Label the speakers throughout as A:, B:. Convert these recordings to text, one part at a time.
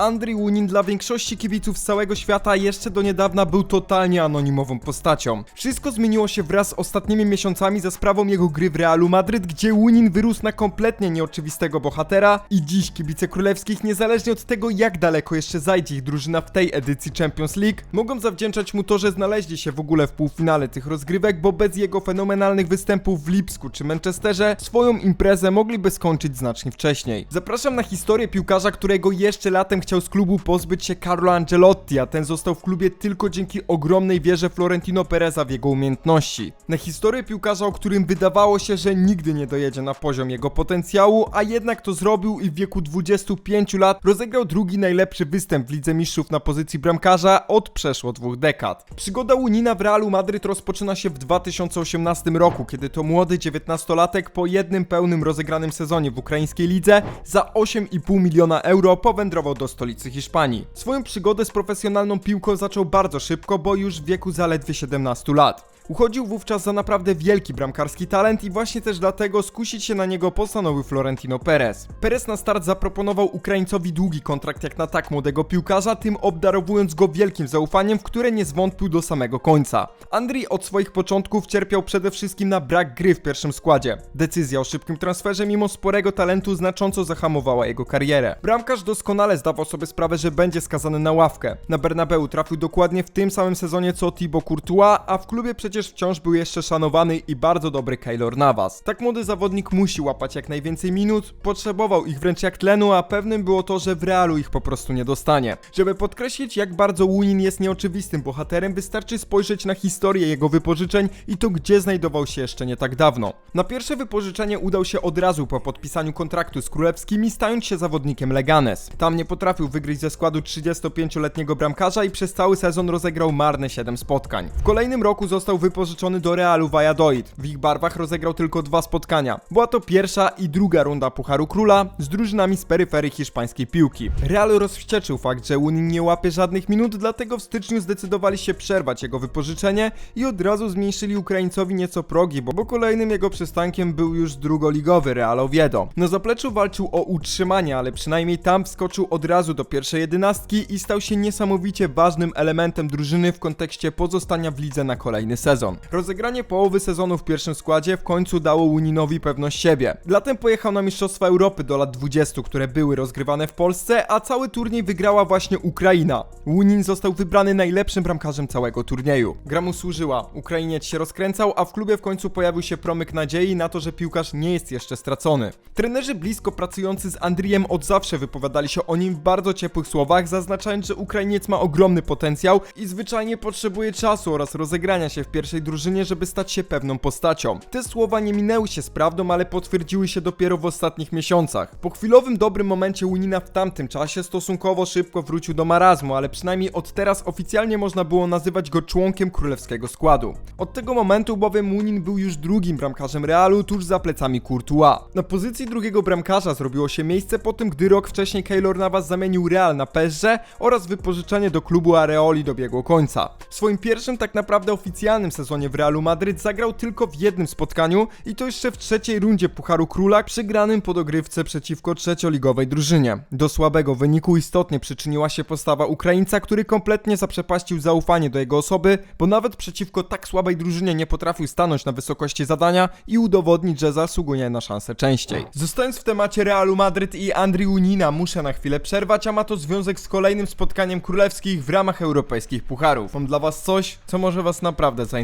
A: Andriy Łunin dla większości kibiców z całego świata jeszcze do niedawna był totalnie anonimową postacią. Wszystko zmieniło się wraz z ostatnimi miesiącami za sprawą jego gry w Realu Madryt, gdzie Łunin wyrósł na kompletnie nieoczywistego bohatera i dziś kibice królewskich, niezależnie od tego jak daleko jeszcze zajdzie ich drużyna w tej edycji Champions League, mogą zawdzięczać mu to, że znaleźli się w ogóle w półfinale tych rozgrywek, bo bez jego fenomenalnych występów w Lipsku czy Manchesterze swoją imprezę mogliby skończyć znacznie wcześniej. Zapraszam na historię piłkarza, którego jeszcze latem chciał z klubu pozbyć się Carlo Ancelotti, a ten został w klubie tylko dzięki ogromnej wierze Florentino Pereza w jego umiejętności. Na historię piłkarza, o którym wydawało się, że nigdy nie dojedzie na poziom jego potencjału, a jednak to zrobił i w wieku 25 lat rozegrał drugi najlepszy występ w Lidze Mistrzów na pozycji bramkarza od przeszło dwóch dekad. Przygoda Unina w Realu Madryt rozpoczyna się w 2018 roku, kiedy to młody 19-latek po jednym pełnym rozegranym sezonie w ukraińskiej lidze za 8,5 miliona euro powędrował do stolicy Hiszpanii. Swoją przygodę z profesjonalną piłką zaczął bardzo szybko, bo już w wieku zaledwie 17 lat. Uchodził wówczas za naprawdę wielki bramkarski talent i właśnie też dlatego skusić się na niego postanowił Florentino Perez. Perez na start zaproponował Ukraińcowi długi kontrakt jak na tak młodego piłkarza, tym obdarowując go wielkim zaufaniem, w które nie zwątpił do samego końca. Andrii od swoich początków cierpiał przede wszystkim na brak gry w pierwszym składzie. Decyzja o szybkim transferze mimo sporego talentu znacząco zahamowała jego karierę. Bramkarz doskonale zdawał sobie sprawę, że będzie skazany na ławkę. Na Bernabeu trafił dokładnie w tym samym sezonie co Thibaut Courtois, a w klubie przecież wciąż był jeszcze szanowany i bardzo dobry Keylor Navas. Tak młody zawodnik musi łapać jak najwięcej minut, potrzebował ich wręcz jak tlenu, a pewnym było to, że w Realu ich po prostu nie dostanie. Żeby podkreślić jak bardzo Łunin jest nieoczywistym bohaterem, wystarczy spojrzeć na historię jego wypożyczeń i to gdzie znajdował się jeszcze nie tak dawno. Na pierwsze wypożyczenie udał się od razu po podpisaniu kontraktu z królewskimi, stając się zawodnikiem Leganes. Tam nie potrafił wygryźć ze składu 35-letniego bramkarza i przez cały sezon rozegrał marne 7 spotkań. W kolejnym roku został wypożyczony do Realu Valladolid. W ich barwach rozegrał tylko dwa spotkania. Była to pierwsza i druga runda Pucharu Króla z drużynami z peryferii hiszpańskiej piłki. Real rozwścieczył fakt, że Unin nie łapie żadnych minut, dlatego w styczniu zdecydowali się przerwać jego wypożyczenie i od razu zmniejszyli Ukraińcowi nieco progi, bo, kolejnym jego przystankiem był już drugoligowy Real Oviedo. Na zapleczu walczył o utrzymanie, ale przynajmniej tam wskoczył od razu do pierwszej jedenastki i stał się niesamowicie ważnym elementem drużyny w kontekście pozostania w lidze na kolejny sezon. Rozegranie połowy sezonu w pierwszym składzie w końcu dało Uninowi pewność siebie. Latem pojechał na Mistrzostwa Europy do lat 20, które były rozgrywane w Polsce, a cały turniej wygrała właśnie Ukraina. Łunin został wybrany najlepszym bramkarzem całego turnieju. Gra mu służyła, Ukrainiec się rozkręcał, a w klubie w końcu pojawił się promyk nadziei na to, że piłkarz nie jest jeszcze stracony. Trenerzy blisko pracujący z Andrijem od zawsze wypowiadali się o nim w bardzo ciepłych słowach, zaznaczając, że Ukrainiec ma ogromny potencjał i zwyczajnie potrzebuje czasu oraz rozegrania się w pierwszej drużynie, żeby stać się pewną postacią. Te słowa nie minęły się z prawdą, ale potwierdziły się dopiero w ostatnich miesiącach. Po chwilowym dobrym momencie Unina w tamtym czasie stosunkowo szybko wrócił do marazmu, ale przynajmniej od teraz oficjalnie można było nazywać go członkiem królewskiego składu. Od tego momentu bowiem Unin był już drugim bramkarzem Realu tuż za plecami Courtois. Na pozycji drugiego bramkarza zrobiło się miejsce po tym, gdy rok wcześniej Keylor Navas zamienił Real na PSG oraz wypożyczenie do klubu Areoli dobiegło końca. W swoim pierwszym tak naprawdę oficjalnym sezonie w Realu Madryt zagrał tylko w jednym spotkaniu i to jeszcze w trzeciej rundzie Pucharu Króla przegranym po dogrywce przeciwko trzecioligowej drużynie. Do słabego wyniku istotnie przyczyniła się postawa Ukraińca, który kompletnie zaprzepaścił zaufanie do jego osoby, bo nawet przeciwko tak słabej drużynie nie potrafił stanąć na wysokości zadania i udowodnić, że zasługuje na szansę częściej. Zostając w temacie Realu Madryt i Andrii Unina muszę na chwilę przerwać, a ma to związek z kolejnym spotkaniem królewskich w ramach europejskich pucharów. Mam dla was coś, co może was naprawdę zainteresować.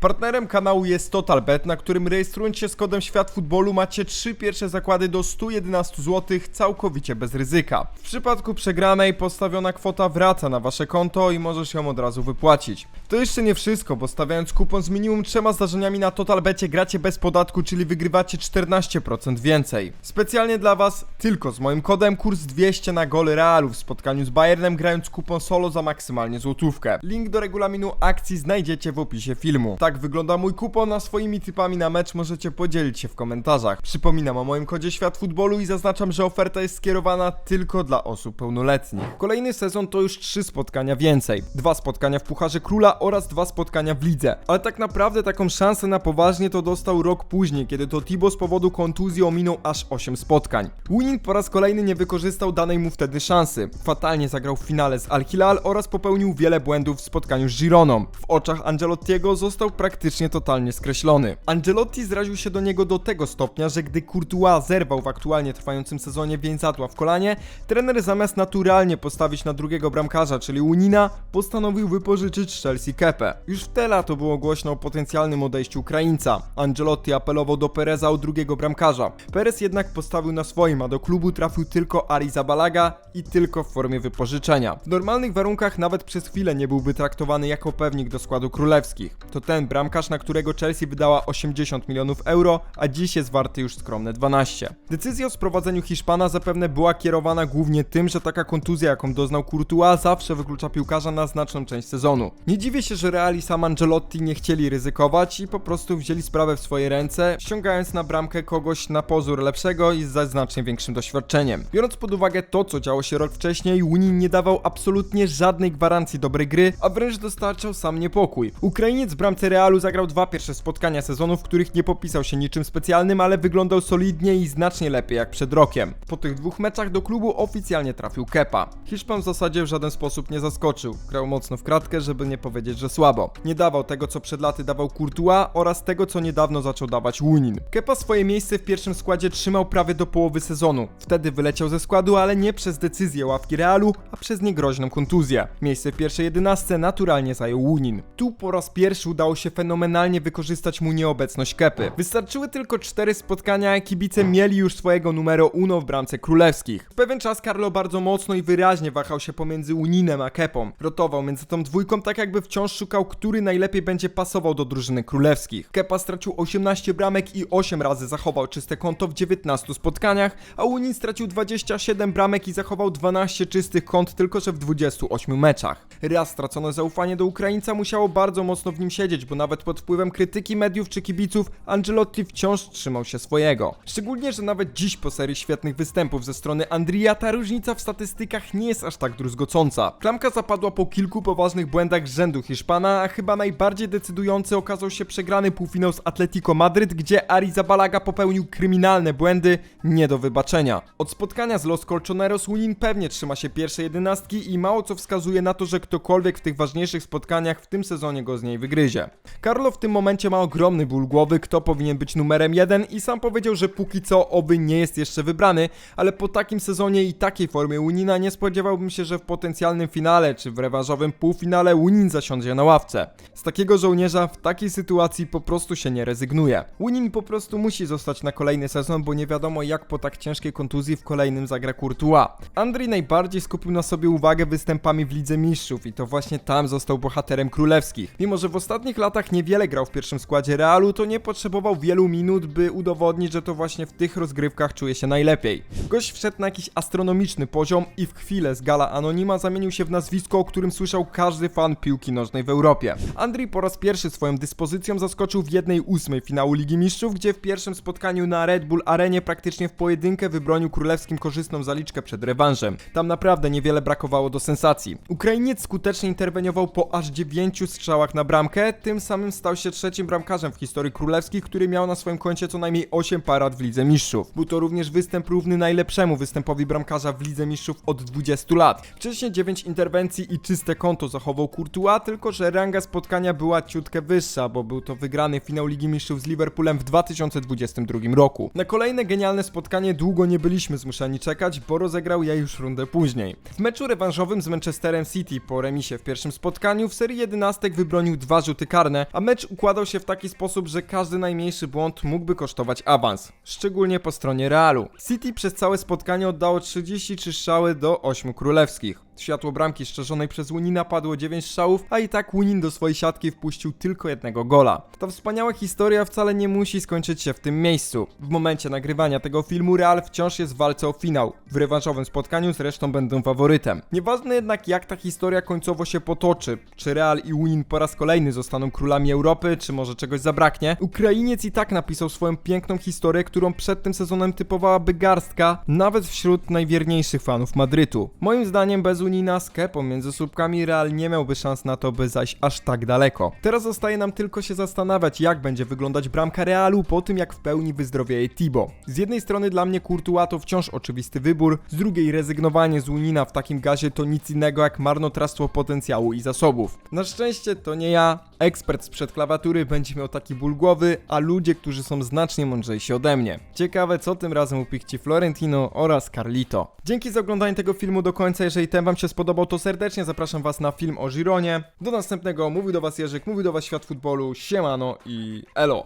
A: Partnerem kanału jest TotalBet, na którym rejestrując się z kodem Świat Futbolu macie trzy pierwsze zakłady do 111 zł całkowicie bez ryzyka. W przypadku przegranej postawiona kwota wraca na wasze konto i możesz ją od razu wypłacić. To jeszcze nie wszystko, bo stawiając kupon z minimum trzema zdarzeniami na TotalBecie gracie bez podatku, czyli wygrywacie 14% więcej. Specjalnie dla was, tylko z moim kodem kurs 200 na gole Realu w spotkaniu z Bayernem grając kupon solo za maksymalnie złotówkę. Link do regulaminu akcji znajdziecie w opisie filmu. Tak wygląda mój kupon, a swoimi typami na mecz możecie podzielić się w komentarzach. Przypominam o moim kodzie Świat Futbolu i zaznaczam, że oferta jest skierowana tylko dla osób pełnoletnich. Kolejny sezon to już trzy spotkania więcej. Dwa spotkania w Pucharze Króla oraz dwa spotkania w lidze. Ale tak naprawdę taką szansę na poważnie to dostał rok później, kiedy to Tibo z powodu kontuzji ominął aż 8 spotkań. Winning po raz kolejny nie wykorzystał danej mu wtedy szansy. Fatalnie zagrał w finale z Al Hilal oraz popełnił wiele błędów w spotkaniu z Gironą. W oczach Angelottiego został praktycznie totalnie skreślony. Angelotti zraził się do niego do tego stopnia, że gdy Courtois zerwał w aktualnie trwającym sezonie więzadła w kolanie, trener zamiast naturalnie postawić na drugiego bramkarza, czyli Unina, postanowił wypożyczyć Chelsea Kepę. Już w te lato było głośno o potencjalnym odejściu Ukraińca. Angelotti apelował do Pereza o drugiego bramkarza. Perez jednak postawił na swoim, a do klubu trafił tylko Ari Zabalaga i tylko w formie wypożyczenia. W normalnych warunkach nawet przez chwilę nie byłby traktowany jako pewnik do składu królewskich. To ten bramkarz, na którego Chelsea wydała 80 milionów euro, a dziś jest warty już skromne 12. Decyzja o sprowadzeniu Hiszpana zapewne była kierowana głównie tym, że taka kontuzja, jaką doznał Courtois, zawsze wyklucza piłkarza na znaczną część sezonu. Nie dziwię się, że Real i sam Angelotti nie chcieli ryzykować i po prostu wzięli sprawę w swoje ręce, ściągając na bramkę kogoś na pozór lepszego i ze znacznie większym doświadczeniem. Biorąc pod uwagę to, co działo się rok wcześniej, Unin nie dawał absolutnie żadnej gwarancji dobrej gry, a wręcz dostarczał sam niepokój. Ukrainiec w bramce Realu zagrał dwa pierwsze spotkania sezonu, w których nie popisał się niczym specjalnym, ale wyglądał solidnie i znacznie lepiej jak przed rokiem. Po tych dwóch meczach do klubu oficjalnie trafił Kepa. Hiszpan w zasadzie w żaden sposób nie zaskoczył. Grał mocno w kratkę, żeby nie powiedzieć, że słabo. Nie dawał tego, co przed laty dawał Courtois oraz tego, co niedawno zaczął dawać Łunin. Kepa swoje miejsce w pierwszym składzie trzymał prawie do połowy sezonu. Wtedy wyleciał ze składu, ale nie przez decyzję ławki Realu, a przez niegroźną kontuzję. Miejsce w pierwszej jedenastce naturalnie zajął Łunin. Tu po raz pierwszy udało się fenomenalnie wykorzystać mu nieobecność Kepy. Wystarczyły tylko cztery spotkania, a kibice mieli już swojego numero uno w bramce królewskich. W pewien czas Carlo bardzo mocno i wyraźnie wahał się pomiędzy Uninem a Kepą. Rotował między tą dwójką tak jakby wciąż szukał, który najlepiej będzie pasował do drużyny królewskich. Kepa stracił 18 bramek i 8 razy zachował czyste konto w 19 spotkaniach, a Unin stracił 27 bramek i zachował 12 czystych kont tylko że w 28 meczach. Raz stracone zaufanie do Ukraińca musiało bardzo mocno w nim siedzieć, bo nawet pod wpływem krytyki mediów czy kibiców Angelotti wciąż trzymał się swojego. Szczególnie, że nawet dziś po serii świetnych występów ze strony Andrija ta różnica w statystykach nie jest aż tak druzgocąca. Klamka zapadła po kilku poważnych błędach rzędu Hiszpana, a chyba najbardziej decydujący okazał się przegrany półfinał z Atletico Madryt, gdzie Ari Zabalaga popełnił kryminalne błędy nie do wybaczenia. Od spotkania z Los Colchoneros Unin pewnie trzyma się pierwszej jedenastki i mało co wskazuje na to, że ktokolwiek w tych ważniejszych spotkaniach w tym sezonie go z niej wygryzie. Carlo w tym momencie ma ogromny ból głowy, kto powinien być numerem jeden i sam powiedział, że póki co oby nie jest jeszcze wybrany, ale po takim sezonie i takiej formie Unina nie spodziewałbym się, że w potencjalnym finale czy w rewanżowym półfinale Unin zasiądzie na ławce. Z takiego żołnierza w takiej sytuacji po prostu się nie rezygnuje. Unin po prostu musi zostać na kolejny sezon, bo nie wiadomo jak po tak ciężkiej kontuzji w kolejnym zagra Courtois. Andrzej najbardziej skupił na sobie uwagę występami w Lidze Mistrzów i to właśnie tam został bohaterem królewskich. Mimo, że w ostatnich latach niewiele grał w pierwszym składzie Realu, to nie potrzebował wielu minut, by udowodnić, że to właśnie w tych rozgrywkach czuje się najlepiej. Gość wszedł na jakiś astronomiczny poziom i w chwilę z gala Anonima zamienił się w nazwisko, o którym słyszał każdy fan piłki nożnej w Europie. Andrii po raz pierwszy swoją dyspozycją zaskoczył w jednej ósmej finału Ligi Mistrzów, gdzie w pierwszym spotkaniu na Red Bull Arenie praktycznie w pojedynkę wybronił królewskim korzystną zaliczkę przed rewanżem. Tam naprawdę niewiele brakowało do sensacji. Ukrainiec skutecznie interweniował po aż dziewięciu strzałach na bramkę, tym samym stał się trzecim bramkarzem w historii królewskich, który miał na swoim koncie co najmniej 8 parat w Lidze Mistrzów. Był to również występ równy najlepszemu występowi bramkarza w Lidze Mistrzów od 20 lat. Wcześniej 9 interwencji i czyste konto zachował Courtois, tylko że ranga spotkania była ciutkę wyższa, bo był to wygrany finał Ligi Mistrzów z Liverpoolem w 2022 roku. Na kolejne genialne spotkanie długo nie byliśmy zmuszeni czekać, bo rozegrał je już rundę później. W meczu rewanżowym z Manchesterem City po remisie w pierwszym spotkaniu w serii 11 wybronił dwa rzuty karne, a mecz układał się w taki sposób, że każdy najmniejszy błąd mógłby kosztować awans, szczególnie po stronie Realu. City przez całe spotkanie oddało 33 strzały do 8 królewskich. Światło bramki szczerzonej przez Unina padło 9 strzałów, a i tak Unin do swojej siatki wpuścił tylko jednego gola. Ta wspaniała historia wcale nie musi skończyć się w tym miejscu. W momencie nagrywania tego filmu Real wciąż jest w walce o finał. W rewanżowym spotkaniu zresztą będą faworytem. Nieważne jednak jak ta historia końcowo się potoczy, czy Real i Unin po raz kolejny zostaną królami Europy, czy może czegoś zabraknie, Ukrainiec i tak napisał swoją piękną historię, którą przed tym sezonem typowałaby garstka, nawet wśród najwierniejszych fanów Madrytu. Moim zdaniem bez Unina, skep pomiędzy słupkami Real nie miałby szans na to, by zajść aż tak daleko. Teraz zostaje nam tylko się zastanawiać, jak będzie wyglądać bramka Realu po tym, jak w pełni wyzdrowieje Tibo. Z jednej strony dla mnie Courtois to wciąż oczywisty wybór, z drugiej rezygnowanie z Unina w takim gazie to nic innego jak marnotrawstwo potencjału i zasobów. Na szczęście to nie ja, ekspert sprzed klawiatury będzie miał taki ból głowy, a ludzie, którzy są znacznie mądrzejsi ode mnie. Ciekawe, co tym razem upichci Florentino oraz Carlito. Dzięki za oglądanie tego filmu do końca. Jeżeli ten wam się spodobał, to serdecznie zapraszam was na film o Gironie. Do następnego. Mówił do was Jerzyk, mówił do was Świat Futbolu. Siemano i elo.